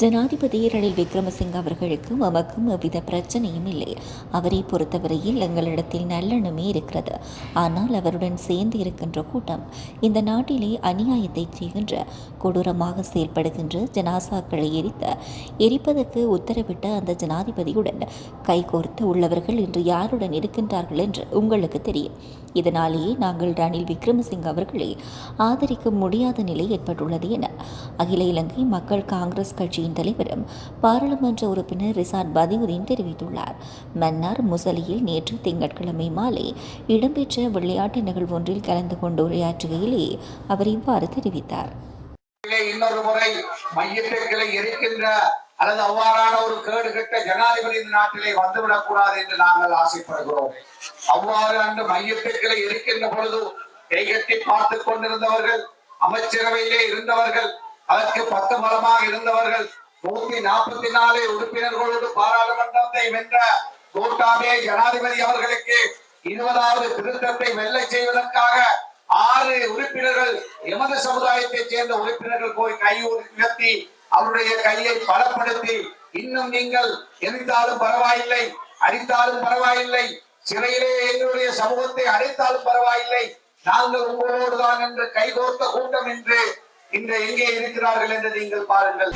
ஜனாதிபதி ரணில் விக்ரமசிங்க அவர்களுக்கும் எமக்கும் எவ்வித பிரச்சனையும் இல்லை. அவரை பொறுத்தவரையில் எங்களிடத்தில் நல்லெண்ணமே இருக்கிறது. ஆனால் அவருடன் சேர்ந்து இருக்கின்ற கூட்டம் இந்த நாட்டிலே அநியாயத்தை செய்கின்ற கொடூரமாக செயல்படுகின்ற ஜனாசாக்களை எரித்த எரிப்பதற்கு உத்தரவிட்ட அந்த ஜனாதிபதியுடன் கைகோர்த்து உள்ளவர்கள் இன்று யாருடன் இருக்கின்றார்கள் என்று உங்களுக்கு தெரியும். இதனாலேயே நாங்கள் ரணில் விக்ரமசிங்க அவர்களை ஆதரிக்க முடியாத நிலை ஏற்பட்டுள்ளது என அகில இலங்கை மக்கள் காங்கிரஸ் கட்சியின் கட்சியின் தலைவரும் பாராளுமன்ற உறுப்பினர் ரிசாட் பதிவுதீன் தெரிவித்துள்ளார். மன்னார் முசலியில் நேற்று திங்கட்கிழமை மாலை இடம்பெற்ற விளையாட்டு நிகழ்வு ஒன்றில் கலந்து கொண்டு உரையாற்றுகையிலே அவர் இவ்வாறு தெரிவித்தார். இன்னொரு முறை மையத்திற்களை எரிக்கின்ற அல்லது அவ்வாறான ஒரு கேடுகட்ட ஜனாதிபதி இந்த நாட்டிலே வந்துவிடக் கூடாது என்று நாங்கள் ஆசைப்படுகிறோம். அவ்வாறு அன்று மையத்திற்களை எரிக்கின்ற பொழுது கைகட்டி பார்த்துக் கொண்டிருந்தவர்கள் அமைச்சரவையிலே இருந்தவர்கள் அதற்கு பத்து பலமாக இருந்தவர்கள் நூத்தி நாற்பத்தி நாலு உறுப்பினர்களோடு பாராளுமன்றத்தை வென்ற கோட்டாபே ஜனாதிபதி அவர்களுக்கு இருபதாவது திருத்தத்தை வெல்ல செய்வதற்காக ஆறு உறுப்பினர்கள் எமது சமுதாயத்தைச் சேர்ந்த உறுப்பினர்கள் போய் கை உயர்த்தி அவருடைய கையை பலப்படுத்தி இன்னும் நீங்கள் எரித்தாலும் பரவாயில்லை அடித்தாலும் பரவாயில்லை சிறையிலே எங்களுடைய சமூகத்தை அடைத்தாலும் பரவாயில்லை நாங்கள் உங்களோடுதான் என்று கைகோர்த்த கூட்டம் என்று இன்று எங்கே இருக்கிறார்கள் என்று நீங்கள் பாருங்கள்.